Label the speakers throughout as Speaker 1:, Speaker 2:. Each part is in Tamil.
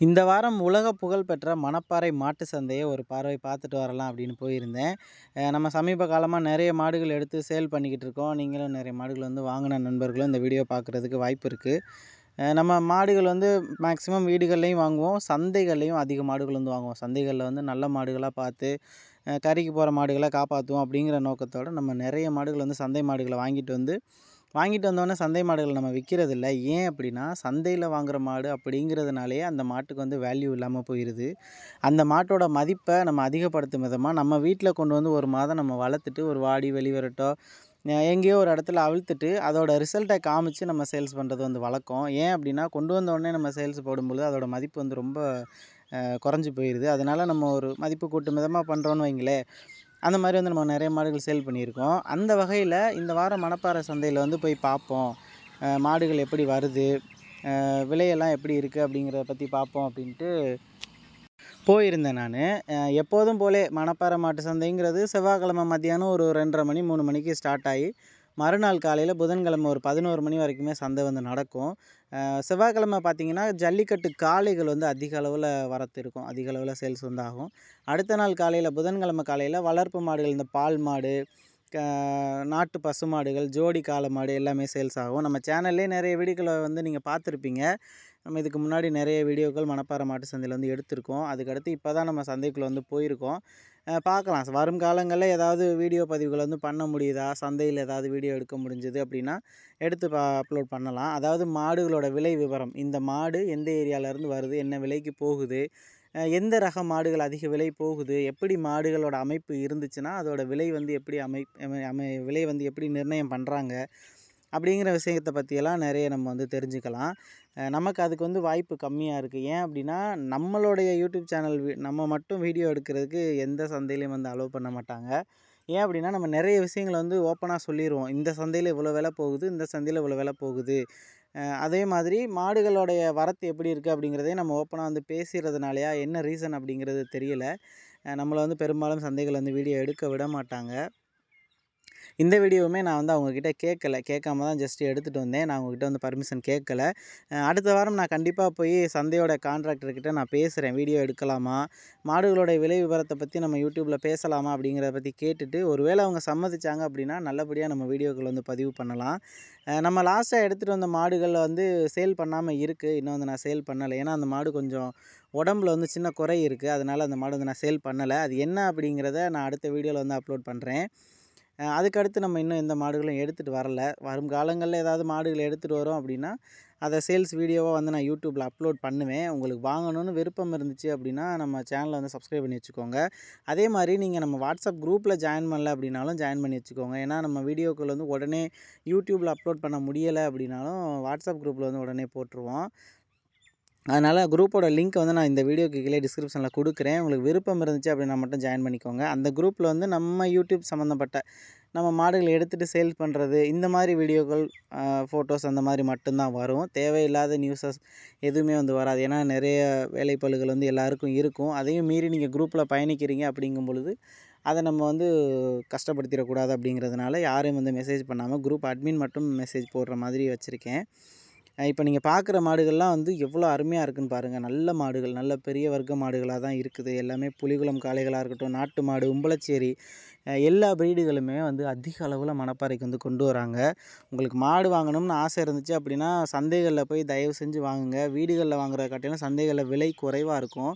Speaker 1: இந்த வாரம் உலக புகழ்பெற்ற மணப்பாறை மாட்டு சந்தையை ஒரு பார்வை பார்த்துட்டு வரலாம் அப்படின்னு போயிருந்தேன். நம்ம சமீப காலமாக நிறைய மாடுகள் எடுத்து சேல் பண்ணிக்கிட்டு இருக்கோம். நீங்களும் நிறைய மாடுகள் வந்து வாங்கின நண்பர்களும் இந்த வீடியோ பார்க்குறதுக்கு வாய்ப்பு இருக்குது நம்ம மாடுகள் வந்து மேக்ஸிமம் வீடுகள்லையும் வாங்குவோம். சந்தைகள்லையும் அதிக மாடுகள் வந்து வாங்குவோம். சந்தைகளில் வந்து நல்ல மாடுகளாக பார்த்து கறிக்கு போகிற மாடுகளை காப்பாற்றுவோம் அப்படிங்கிற நோக்கத்தோடு நம்ம நிறைய மாடுகள் வந்து சந்தை மாடுகளை வாங்கிட்டு வந்து வாங்கிட்டு வந்தோடனே சந்தை மாடுகள் நம்ம விற்கிறதில்ல ஏன் அப்படின்னா சந்தையில் வாங்குகிற மாடு அப்படிங்கிறதுனாலே அந்த மாட்டுக்கு வந்து வேல்யூ இல்லாமல் போயிடுது அந்த மாட்டோட மதிப்பை நம்ம அதிகப்படுத்தும் விதமாக நம்ம வீட்டில் கொண்டு வந்து ஒரு மாதம் நம்ம வளர்த்துட்டு ஒரு வாடி வெளிவரட்டோ எங்கேயோ ஒரு இடத்துல அவிழ்த்துட்டு அதோட ரிசல்ட்டை காமிச்சு நம்ம சேல்ஸ் பண்ணுறது வந்து வழக்கம். ஏன் அப்படின்னா கொண்டு வந்தோடனே நம்ம சேல்ஸ் போடும்பொழுது அதோட மதிப்பு வந்து ரொம்ப குறைஞ்சி போயிடுது அதனால் நம்ம ஒரு மதிப்பு கூட்டும் விதமாக பண்ணுறோன்னு வைங்களேன். அந்த மாதிரி வந்து நம்ம நிறைய மாடுகள் சேல் பண்ணியிருக்கோம். அந்த வகையில் இந்த வாரம் மணப்பாறை சந்தையில் வந்து போய் பார்ப்போம். மாடுகள் எப்படி வருது? விலையெல்லாம் எப்படி இருக்குது அப்படிங்கிறத பற்றி பார்ப்போம் அப்படின்ட்டு போயிருந்தேன் நான். எப்போதும் போலே மணப்பாறை மாட்டு சந்தைங்கிறது செவ்வாய்க்கிழமை மத்தியானம் ஒரு ரெண்டரை மணி மூணு மணிக்கு ஸ்டார்ட் ஆகி மறுநாள் காலையில் புதன்கிழமை ஒரு பதினோரு மணி வரைக்குமே சந்தை வந்து நடக்கும். செவ்வாய்க்கிழமை பார்த்தீங்கன்னா ஜல்லிக்கட்டு காளைகள் வந்து அதிக அளவில் வரத்து இருக்கும். அதிக அளவில் சேல்ஸ் வந்து ஆகும் அடுத்த நாள் காலையில் புதன்கிழமை காலையில் வளர்ப்பு மாடுகள் இந்த பால் மாடு நாட்டு பசு மாடுகள் ஜோடி காளை மாடு எல்லாமே சேல்ஸ் ஆகும். நம்ம சேனல்லே நிறைய வீடியோக்களை வந்து நீங்கள் பார்த்துருப்பீங்க. நம்ம இதுக்கு முன்னாடி நிறைய வீடியோக்கள் மணப்பாறை மாட்டு சந்தையில் வந்து எடுத்திருக்கோம். அதுக்கடுத்து இப்போ தான் நம்ம சந்தைக்குள்ளே வந்து போயிருக்கோம். பார்க்கலாம். வரும் காலங்களில் ஏதாவது வீடியோ பதிவுகள் வந்து பண்ண முடியுதா? சந்தையில் ஏதாவது வீடியோ எடுக்க முடிஞ்சுது அப்படின்னா எடுத்து பா அப்லோட் பண்ணலாம். அதாவது மாடுகளோட விலை விவரம். இந்த மாடு எந்த ஏரியாவிலேருந்து வருது? என்ன விலைக்கு போகுது? எந்த ரக மாடுகள் அதிக விலை போகுது? எப்படி மாடுகளோட அமைப்பு இருந்துச்சுன்னா அதோட விலை வந்து எப்படி அமை அமை- அமை விலை வந்து எப்படி நிர்ணயம் பண்ணுறாங்க அப்படிங்கிற விஷயத்தை பற்றியெல்லாம் நிறைய நம்ம வந்து தெரிஞ்சுக்கலாம். நமக்கு அதுக்கு வந்து வாய்ப்பு கம்மியாக இருக்குது ஏன் அப்படின்னா நம்மளுடைய யூடியூப் சேனல் நம்ம மட்டும் வீடியோ எடுக்கிறதுக்கு எந்த சந்தையிலையும் வந்து அலோவ் பண்ண மாட்டாங்க. ஏன் அப்படின்னா நம்ம நிறைய விஷயங்களை வந்து ஓப்பனாக சொல்லிடுவோம் இந்த சந்தையில் இவ்வளோ விலை போகுது இந்த சந்தையில் இவ்வளோ விலை போகுது. அதே மாதிரி மாடுகளுடைய வரத்து எப்படி இருக்குது அப்படிங்கிறதையும் நம்ம ஓப்பனாக வந்து பேசுகிறதுனாலையா என்ன ரீசன் அப்படிங்கிறது தெரியல. நம்மளை வந்து பெரும்பாலும் சந்தைகள் வந்து வீடியோ எடுக்க விட மாட்டாங்க. இந்த வீடியோவுமே நான் வந்து அவங்கக்கிட்ட கேட்கல. கேட்காம தான் ஜஸ்ட் எடுத்துகிட்டு வந்தேன். நான் அவங்கக்கிட்ட வந்து பர்மிஷன் கேட்கல. அடுத்த வாரம் நான் கண்டிப்பாக போய் சந்தையோட கான்ட்ராக்டர்கிட்ட நான் பேசுகிறேன் வீடியோ எடுக்கலாமா? மாடுகளோட விலை விவரத்தை பற்றி நம்ம யூடியூப்பில் பேசலாமா அப்படிங்கிறத பற்றி கேட்டுட்டு ஒருவேளை அவங்க சம்மதிச்சாங்க அப்படின்னா நல்லபடியாக நம்ம வீடியோக்கள் வந்து பதிவு பண்ணலாம். நம்ம லாஸ்ட்டாக எடுத்துகிட்டு வந்த மாடுகளில் வந்து சேல் பண்ணாமல் இருக்குது இன்னும் வந்து நான் சேல் பண்ணலை. ஏன்னா அந்த மாடு கொஞ்சம் உடம்புல வந்து சின்ன குறை இருக்குது அதனால் அந்த மாடு வந்து நான் சேல் பண்ணலை. அது என்ன அப்படிங்கிறத நான் அடுத்த வீடியோவில் வந்து அப்லோட் பண்ணுறேன் அதுக்கடுத்து நம்ம இன்னும் எந்த மாடுகளும் எடுத்துகிட்டு வரல. வரும் காலங்களில் ஏதாவது மாடுகள் எடுத்துகிட்டு வரோம் அப்படின்னா அதை சேல்ஸ் வீடியோவாக வந்து நான் யூடியூப்பில் அப்லோட் பண்ணுவேன். உங்களுக்கு வாங்கணும்னு விருப்பம் இருந்துச்சு அப்படின்னா நம்ம சேனலை வந்து சப்ஸ்கிரைப் பண்ணி வச்சுக்கோங்க. அதே மாதிரி நீங்கள் நம்ம வாட்ஸ்அப் குரூப்பில் ஜாயின் பண்ணல அப்படின்னாலும் ஜாயின் பண்ணி வச்சுக்கோங்க. ஏன்னா நம்ம வீடியோக்கள் வந்து உடனே யூடியூப்பில் அப்லோட் பண்ண முடியலை அப்படின்னாலும் வாட்ஸ்அப் குரூப்பில் வந்து உடனே போட்டுருவோம். அதனால் குரூப்போட லிங்க் வந்து நான் இந்த வீடியோக்கு கீழே டிஸ்கிரிப்ஷனில் கொடுக்குறேன். உங்களுக்கு விருப்பம் இருந்துச்சு அப்படின்னா மட்டும் ஜாயின் பண்ணிக்கோங்க. அந்த குரூப்பில் வந்து நம்ம யூடியூப் சம்மந்தப்பட்ட நம்ம மாடுகள் எடுத்துகிட்டு சேல் பண்ணுறது இந்த மாதிரி வீடியோக்கள் ஃபோட்டோஸ் அந்த மாதிரி மட்டும்தான் வரும். தேவையில்லாத நியூஸஸ் எதுவுமே வந்து வராது. ஏன்னா நிறைய வேலைப்பளுகள் வந்து எல்லாருக்கும் இருக்கும். அதையும் மீறி நீங்கள் குரூப்பில் பயணிக்கிறீங்க அப்படிங்கும் பொழுது அதை நம்ம வந்து கஷ்டப்படுத்திடக்கூடாது அப்படிங்கிறதுனால யாரையும் வந்து மெசேஜ் பண்ணாமல் குரூப் அட்மின் மட்டும் மெசேஜ் போடுற மாதிரி வச்சுருக்கேன். இப்போ நீங்கள் பார்க்குற மாடுகள்லாம் வந்து எவ்வளோ அருமையாக இருக்குன்னு பாருங்கள் நல்ல மாடுகள் நல்ல பெரிய வர்க்க மாடுகளாக தான் இருக்குது. எல்லாமே புலிகுளம் காளைகளாக இருக்கட்டும் நாட்டு மாடு உம்பளச்சேரி எல்லா ப்ரீடுகளுமே வந்து அதிக அளவில் மணப்பாறைக்கு வந்து கொண்டு வராங்க. உங்களுக்கு மாடு வாங்கணும்னு ஆசை இருந்துச்சு அப்படின்னா சந்தைகளில் போய் தயவு செஞ்சு வாங்குங்க. வீடுகளில் வாங்குற காட்டிலும் சந்தைகளில் விலை குறைவாக இருக்கும்.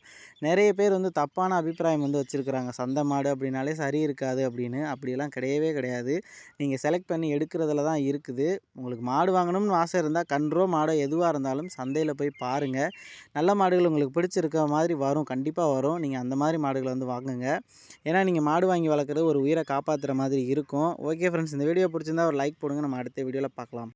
Speaker 1: நிறைய பேர் வந்து தப்பான அபிப்பிராயம் வந்து வச்சுருக்குறாங்க. சந்தை மாடு அப்படின்னாலே சரி இருக்காது அப்படின்னு. அப்படியெல்லாம் கிடையவே கிடையாது. நீங்கள் செலக்ட் பண்ணி எடுக்கிறதுல தான் இருக்குது. உங்களுக்கு மாடு வாங்கணும்னு ஆசை இருந்தால் கன்றோ மாடோ எதுவாக இருந்தாலும் சந்தையில் போய் பாருங்கள் நல்ல மாடுகள் உங்களுக்கு பிடிச்சிருக்க மாதிரி வரும். கண்டிப்பாக வரும். நீங்கள் அந்த மாதிரி மாடுகளை வந்து வாங்குங்க. ஏன்னா நீங்கள் மாடு வாங்கி வளர்க்குறது ஒரு உயிரை காப்பாற்றுற மாதிரி இருக்கும். ஓகே ஃப்ரெண்ட்ஸ் இந்த வீடியோ பிடிச்சிருந்தா ஒரு லைக் போடுங்க. நம்ம அடுத்த வீடியோவில் பார்க்கலாம்.